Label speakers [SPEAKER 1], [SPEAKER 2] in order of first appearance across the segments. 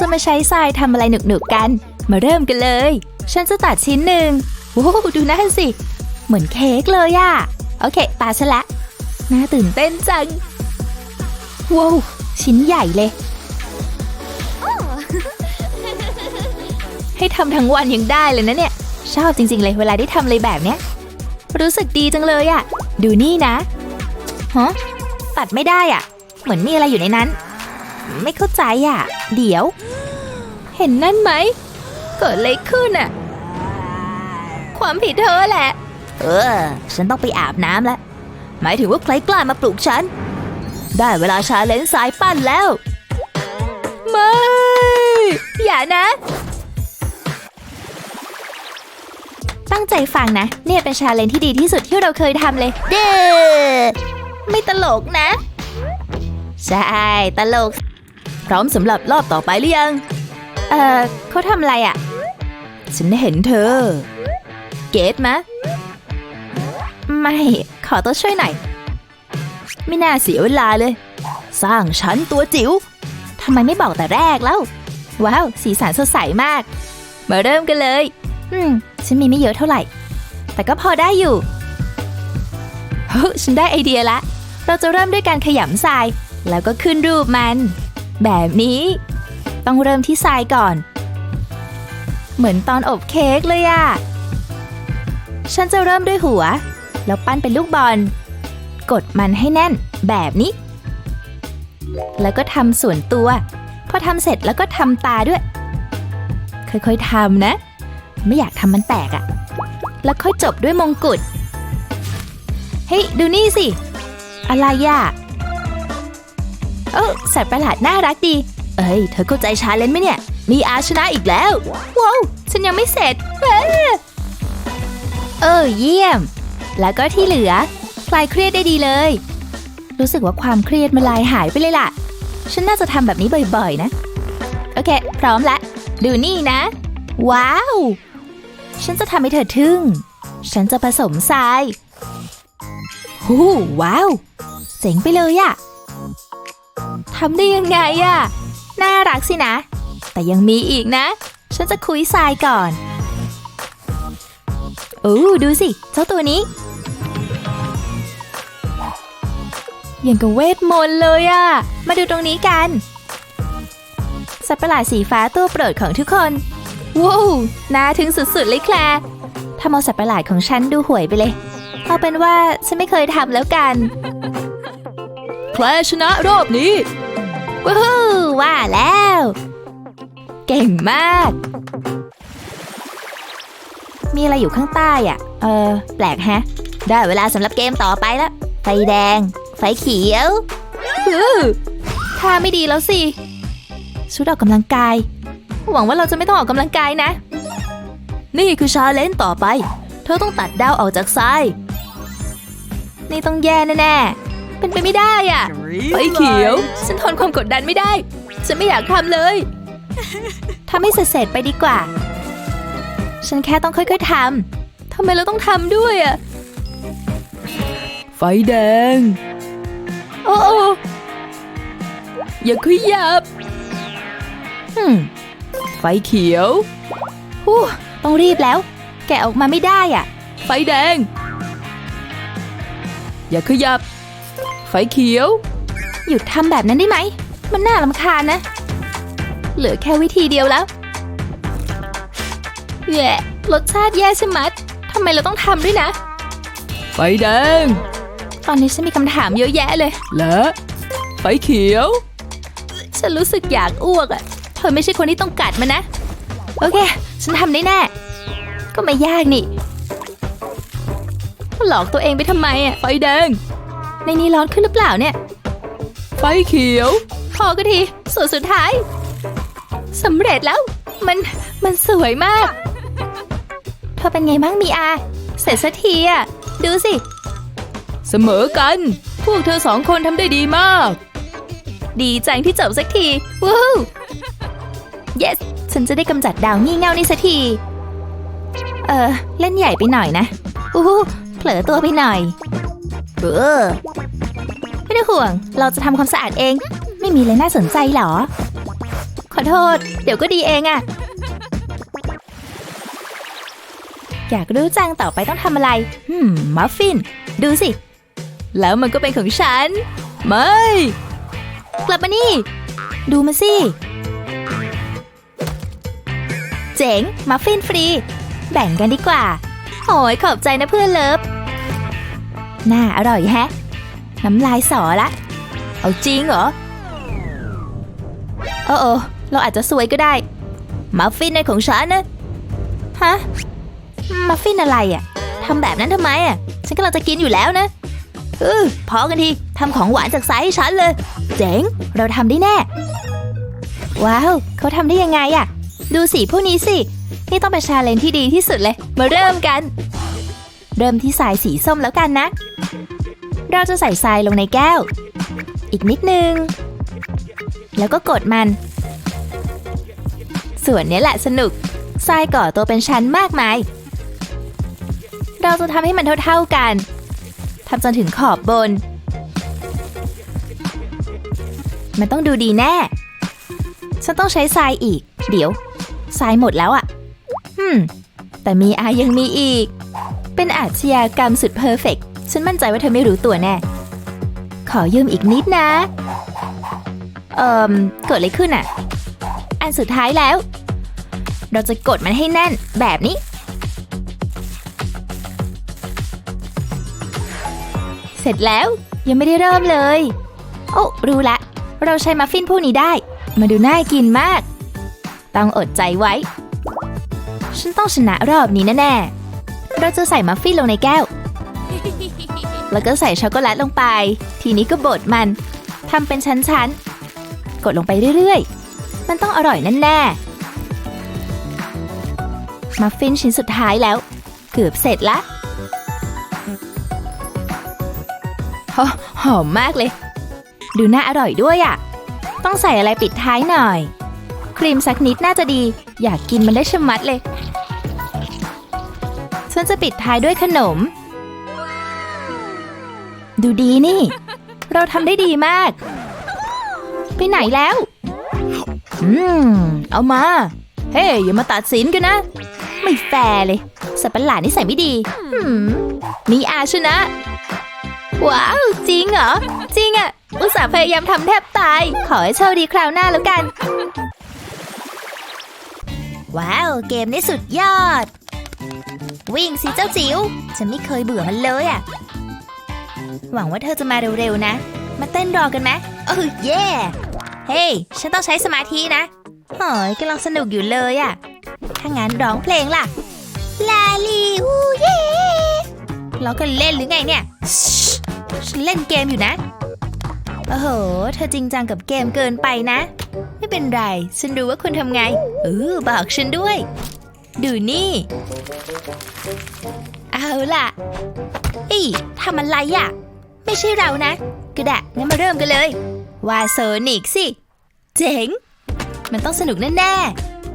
[SPEAKER 1] จะมาใช้ทรายทำอะไรหนุกๆกัน มาเริ่มกันเลย ฉันจะตัดชิ้นหนึ่งโอ้โหดูนั่นสิ เหมือนเค้กเลยอะโอเคตาฉันละ น่าตื่นเต้นจังว้าวชิ้นใหญ่เลย ให้ทำทั้งวันยังได้เลยนะเนี่ย ชอบจริงๆเลยเวลาได้ทำอะไรแบบเนี้ย รู้สึกดีจังเลยอะดูนี่นะฮะตัดไม่ได้อะเหมือนมีอะไรอยู่ในนั้น ไม่เข้าใจอะ เดี๋ยว เห็นนั่นไหม เกิดอะไรขึ้นอะความผิดเธอแหละ เออ ฉันต้องไปอาบน้ำแล้ว หมายถึงว่าใครกล้ามาปลุกฉัน ได้เวลาชาเลนจ์สายปั้นแล้ว ไม่ อย่านะ ตั้งใจฟังนะ เนี่ยเป็นชาเลนจ์ที่ดีที่สุดที่เราเคยทำเลย เด้อไม่ตลกนะ ใช่ ตลก พร้อมสำหรับรอบต่อไปหรือยัง เอ่อเขาทำอะไรอะ่ะ ฉันเห็นเธอ เกตมะ ไม่ ขอตัวช่วยหน่อย ไม่น่าเสียเวลาเลย สร้างฉันตัวจิ๋วทำไมไม่บอกแต่แรกแล้ว ว้าว สีสันสดใสมาก มาเริ่มกันเลย อืม ฉันมีไม่เยอะเท่าไหร่ แต่ก็พอได้อยู่เฮ้ฉันได้ไอเดียละ เราจะเริ่มด้วยการขยำทราย แล้วก็ขึ้นรูปมัน แบบนี้ ต้องเริ่มที่ทรายก่อน เหมือนตอนอบเค้กเลยอะฉันจะเริ่มด้วยหัว แล้วปั้นเป็นลูกบอล กดมันให้แน่นแบบนี้ แล้วก็ทำส่วนตัว พอทำเสร็จแล้วก็ทำตาด้วย ค่อยๆทำนะ ไม่อยากทำมันแตกอะแล้วค่อยจบด้วยมงกุฎเฮ้ยดูนี่สิ อะไรอะ เออสัตว์ประหลาดน่ารักดี เอ้ย เธอเข้าใจชาเลนจ์ไหมเนี่ย มีอาชนะอีกแล้ว ว้าวฉันยังไม่เสร็จเออเออเยี่ยม แล้วก็ที่เหลือ คลายเครียดได้ดีเลย รู้สึกว่าความเครียดมันลายหายไปเลยล่ะ ฉันน่าจะทำแบบนี้บ่อยๆนะ โอเค พร้อมละ ดูนี่นะ ว้าว ฉันจะทำให้เธอทึ่ง ฉันจะผสมทรายหูว้าว เจ๋งไปเลยอะ ทำได้ยังไงอะน่ารักสินะ แต่ยังมีอีกนะ ฉันจะคุยทรายก่อนโอ้ดูสิ เจ้าตัวนี้ย่างกับเวทมนต์เลยอะมาดูตรงนี้กัน สัตว์ประหลาดสีฟ้าตัวโปรดของทุกคน ว้าวน่าถึงสุดๆเลยแคลร์ทำเอาสัตว์ประหลาดของฉันดูห่วยไปเลย เอาเป็นว่าฉันไม่เคยทำแล้วกัน แคลร์ชนะรอบนี้ ว้าวว่าแล้ว เก่งมาก มีอะไรอยู่ข้างใต้อะ เออ แปลกแฮะ ได้เวลาสำหรับเกมต่อไปแล้ว ไฟแดง ไฟเขียวฮือท่าไม่ดีแล้วสิ ชุดออกกำลังกาย หวังว่าเราจะไม่ต้องออกกำลังกายนะ นี่คือชาเลนจ์ต่อไป เธอต้องตัดดาวออกจากทราย นี่ต้องแย่แน่ๆ เป็นไปไม่ได้อะไฟเขียว ฉันทนความกดดันไม่ได้ ฉันไม่อยากทำเลย ทำให้เสร็จๆไปดีกว่า ฉันแค่ต้องค่อยๆทำทำไมเราต้องทำด้วยอะไฟแดง โอ้โอ้อย่าขยับอืมไฟเขียวฮู้ต้องรีบแล้ว แกะออกมาไม่ได้อะ ไฟแดง อย่าขยับ ไฟเขียว หยุดทำแบบนั้นได้ไหม มันน่าลำคาญนะ เหลือแค่วิธีเดียวแล้วแย่รสชาติแย่ใช่ไหมดทำไมเราต้องทำด้วยนะ ไฟแดง ตอนนี้ฉันมีคำถามเยอะแยะเลย และไฟเขียว ฉันรู้สึกอยากอ้วกอะเธอไม่ใช่คนที่ต้องกัดมันนะ โอเค ฉันทำได้แน่ ก็ไม่ยากนี่หลอกตัวเองไปทำไมอะไฟแดง ในนี้ร้อนขึ้นหรือเปล่าเนี่ย ไฟเขียว พอก็ทีส่วนสุดท้ายสำเร็จแล้ว มันมันสวยมาก เธอเป็นไงบ้างมีอา เสร็จสักทีอะดูสิ เสมอกัน พวกเธอสองคนทำได้ดีมาก ดีจังที่จบสักที วู้ yes ฉันจะได้กำจัดดาวงี่เง่านี่สักที เออ เล่นใหญ่ไปหน่อยนะ อู้หูเผลอตัวไปหน่อย เออไม่ต้องห่วง เราจะทำความสะอาดเอง ไม่มีอะไรน่าสนใจหรอ ขอโทษ เดี๋ยวก็ดีเองอะอยากรู้จังต่อไปต้องทำอะไร หืม มัฟฟิน ดูสิ แล้วมันก็เป็นของฉัน ไม่ กลับมานี่ ดูมาสิ เจ๋ง มัฟฟินฟรี แบ่งกันดีกว่า โอ้ยขอบใจนะเพื่อนเลิฟ น่าอร่อยแฮะ น้ำลายสอละ เอาจริงเหรอเออเอเราอาจจะสวยก็ได้ มัฟฟินในของฉันนะฮะ มัฟฟินอะไรอะ่ะทำแบบนั้นทำไมอะ่ะ ฉันกำลังจะกินอยู่แล้วนะเออพอกันทีทำของหวานจากไซส์ให้ฉันเลย เจ๋ง เราทำได้แน่ ว้าว เขาทำได้ยังไงอะ่ะ ดูสีพวกนี้สิ นี่ต้องเป็นชาเลนจ์ที่ดีที่สุดเลย มาเริ่มกัน เริ่มที่ทรายสีส้มแล้วกันนะ เราจะใส่ทรายลงในแก้ว อีกนิดนึง แล้วก็กดมัน ส่วนนี้แหละสนุก ทรายก่อตัวเป็นชั้นมากมาย เราจะทำให้มันเท่าๆกัน ทำจนถึงขอบบน มันต้องดูดีแน่ ฉันต้องใช้ทรายอีก เดี๋ยว ทรายหมดแล้วอะ่ะฮึมแต่มีอายังมีอีก เป็นอาชญากรรมสุดเพอร์เฟกต์ ฉันมั่นใจว่าเธอไม่รู้ตัวแน่ ขอยืมอีกนิดนะ เอ่มเกิดอะไรขึ้นอะ อันสุดท้ายแล้ว เราจะกดมันให้แน่นแบบนี้ เสร็จแล้วยังไม่ได้เริ่มเลย โอ้ รู้ละ เราใช้มัฟฟินพวกนี้ได้ มาดูน่ากินมาก ต้องอดใจไว้ ฉันต้องชนะรอบนี้แน่ๆเราจะใส่มัฟฟินลงในแก้ว แล้วก็ใส่ช็อกโกแลตลงไป ทีนี้ก็บดมันทำเป็นชั้นๆ กดลงไปเรื่อยๆ มันต้องอร่อยแน่ๆ มัฟฟินชิ้นสุดท้ายแล้ว เกือบเสร็จละหอมมากเลย ดูน่าอร่อยด้วยอะ่ะ ต้องใส่อะไรปิดท้ายหน่อย ครีมสักนิดน่าจะดี อยากกินมันได้ชะมัดเลยฉันจะปิดท้ายด้วยขนม ดูดีนี่ เราทำได้ดีมาก ไปไหนแล้ว อืม เอามา เฮ้ยอย่ามาตัดสินกันนะ ไม่แฟร์เลย สัตว์ประหลาดนิสัยไม่ดีมีอาชนะ ว้าว จริงเหรอ จริงอะอุตส่าห์พยายามทำแทบตาย ขอให้โชคดีคราวหน้าแล้วกัน ว้าว เกมนี้สุดยอด วิ่งสิเจ้าจิ๋ว ฉันไม่เคยเบื่อมันเลยอะ หวังว่าเธอจะมาเร็วๆนะ มาเต้นรอกันไหมเออเย่เฮ้ยฉันต้องใช้สมาธินะหอยกำลังสนุกอยู่เลยอะถ้างั้นร้องเพลงล่ะ ลาลีอูเย่เรากันเล่นหรือไงเนี่ยชิฉันเล่นเกมอยู่นะ โอ้โห เธอจริงจังกับเกมเกินไปนะ ไม่เป็นไร ฉันรู้ว่าคุณทำไง เออบอกฉันด้วย ดูนี่ เอาล่ะอีทำอะไรอะ ไม่ใช่เรานะกระดะงั้นมาเริ่มกันเลย วาโซนิกสิ เจ๋ง มันต้องสนุกแน่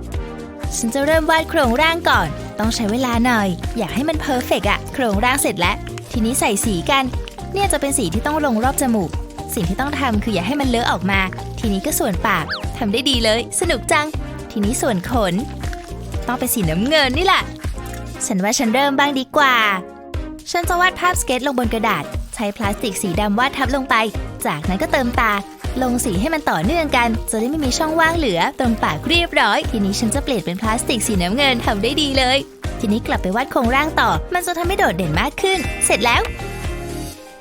[SPEAKER 1] ๆ ฉันจะเริ่มวาดโครงร่างก่อน ต้องใช้เวลาหน่อย อยากให้มันเพอร์เฟกอะโครงร่างเสร็จแล้ว ทีนี้ใส่สีกัน เนี่ยจะเป็นสีที่ต้องลงรอบจมูก สิ่งที่ต้องทำคืออย่าให้มันเลอะออกมา ทีนี้ก็ส่วนปากทำได้ดีเลย สนุกจัง ทีนี้ส่วนขน ต้องเป็นสีน้ำเงินนี่แหละ ฉันว่าฉันเริ่มบ้างดีกว่า ฉันจะวาดภาพสเก็ตลงบนกระดาษ ใช้พลาสติกสีดำวาดทับลงไป จากนั้นก็เติมตา ลงสีให้มันต่อเนื่องกัน จะได้ไม่มีช่องว่างเหลือ ตรงปากเรียบร้อย ทีนี้ฉันจะเปลี่ยนเป็นพลาสติกสีน้ำเงินทำได้ดีเลย ทีนี้กลับไปวาดโครงร่างต่อ มันจะทำให้โดดเด่นมากขึ้น เสร็จแล้ว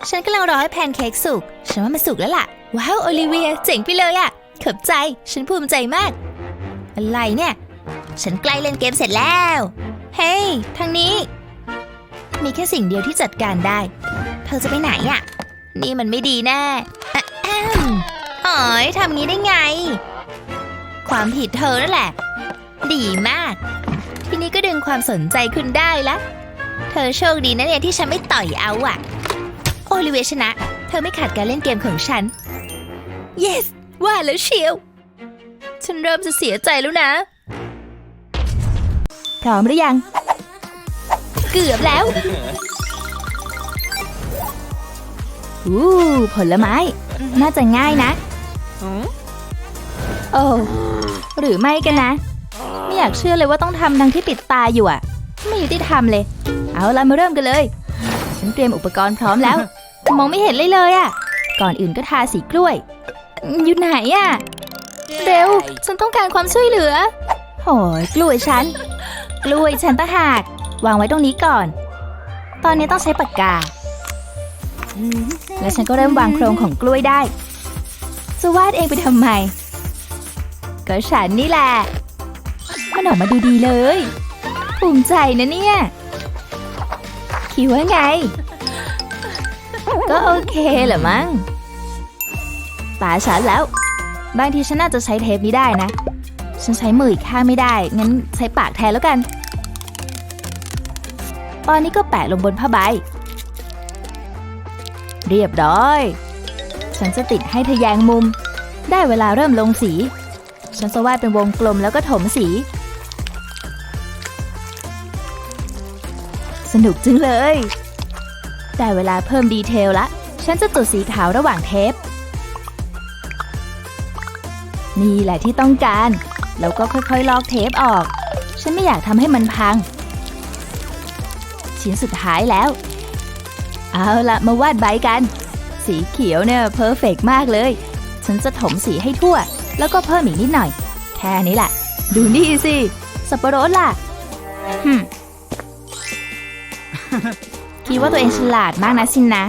[SPEAKER 1] ฉันกำลังรอให้แพนเค้กสุก ฉันว่ามันสุกแล้วล่ะ ว้าวโอลิเวียเจ๋งไปเลยอะขอบใจ ฉันภูมิใจมาก อะไรเนี่ย ฉันใกล้เล่นเกมเสร็จแล้ว เฮ้ยทางนี้ มีแค่สิ่งเดียวที่จัดการได้ ธอจะไปไหนอะนี่มันไม่ดีแน่อะแอมอ๋ยทำงี้ได้ไง ความผิดเธอนั่นแหละ ดีมาก ทีนี้ก็ดึงความสนใจคุณได้ละ เธอโชคดีนะเนี่ยที่ฉันไม่ต่อยเอาอะโอลิเวชนะ เธอไม่ขาดการเล่นเกมของฉัน yes ว่าแล้วเชียว ฉันเริ่มจะเสียใจแล้วนะ พร้อมหรือยัง เกือบแล้ว อู้ผลไม้ น่าจะง่ายนะ โอ้ หรือไม่กันนะ ไม่อยากเชื่อเลยว่าต้องทำดังที่ปิดตาอยู่อะไม่ยุติธรรมเลย เอาละมาเริ่มกันเลย ฉันเตรียมอุปกรณ์พร้อมแล้ว มองไม่เห็นเลยเลยอะก่อนอื่นก็ทาสีกล้วย อยู่ไหนอะเร็ว ฉันต้องการความช่วยเหลือโหยกล้วยฉัน กล้วยฉันต่างหาก วางไว้ตรงนี้ก่อน ตอนนี้ต้องใช้ปากกา และฉันก็เริ่มวางโครงของกล้วยได้ จะวาดเองไปทำไม ก็ฉันนี่แหละ มันออกมาดูดีเลย ภูมิใจนะเนี่ย คิดว่าไง ก็โอเคแหละมั้งตาฉันแล้ว บางทีฉันน่าจะใช้เทปนี้ได้นะ ฉันใช้มืออีกข้างไม่ได้ งั้นใช้ปากแทนแล้วกัน ตอนนี้ก็แปะลงบนผ้าใบ เรียบร้อย ฉันจะติดให้ทะแยงมุม ได้เวลาเริ่มลงสี ฉันจะวาดเป็นวงกลมแล้วก็ถมสี สนุกจังเลย ได้เวลาเพิ่มดีเทลละ ฉันจะจุดสีขาวระหว่างเทป นี่แหละที่ต้องการ แล้วก็ค่อยๆ ลอกเทปออก ฉันไม่อยากทำให้มันพัง ชิ้นสุดท้ายแล้ว เอาละมาวาดใบกัน สีเขียวเนี่ยเพอร์เฟกมากเลย ฉันจะถมสีให้ทั่ว แล้วก็เพิ่มอีกนิดหน่อย แค่นี้แหละ ดูนี่สิ สับปะรดล่ะฮึคิดว่าตัวเองฉลาดมากนะสินนะ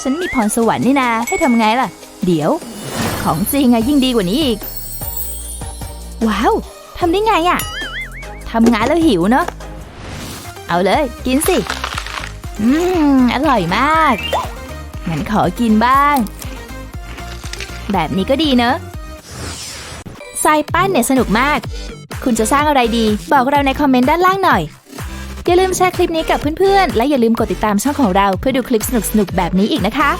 [SPEAKER 1] ฉันมีพรสวรรค์นี่นาให้ทำไงล่ะ เดี๋ยว ของจริงอะยิ่งดีกว่านี้อีก ว้าวทำได้ไงอะทำงานแล้วหิวเนาะเอาเลย กินสิ อืม อร่อยมาก งั้นขอกินบ้าง แบบนี้ก็ดีเนอะทรายปั้นเนี่ยสนุกมาก คุณจะสร้างอะไรดี บอกเราในคอมเมนต์ด้านล่างหน่อย อย่าลืมแชร์คลิปนี้กับเพื่อนๆ และอย่าลืมกดติดตามช่องของเราเพื่อดูคลิปสนุกๆ แบบนี้อีกนะคะ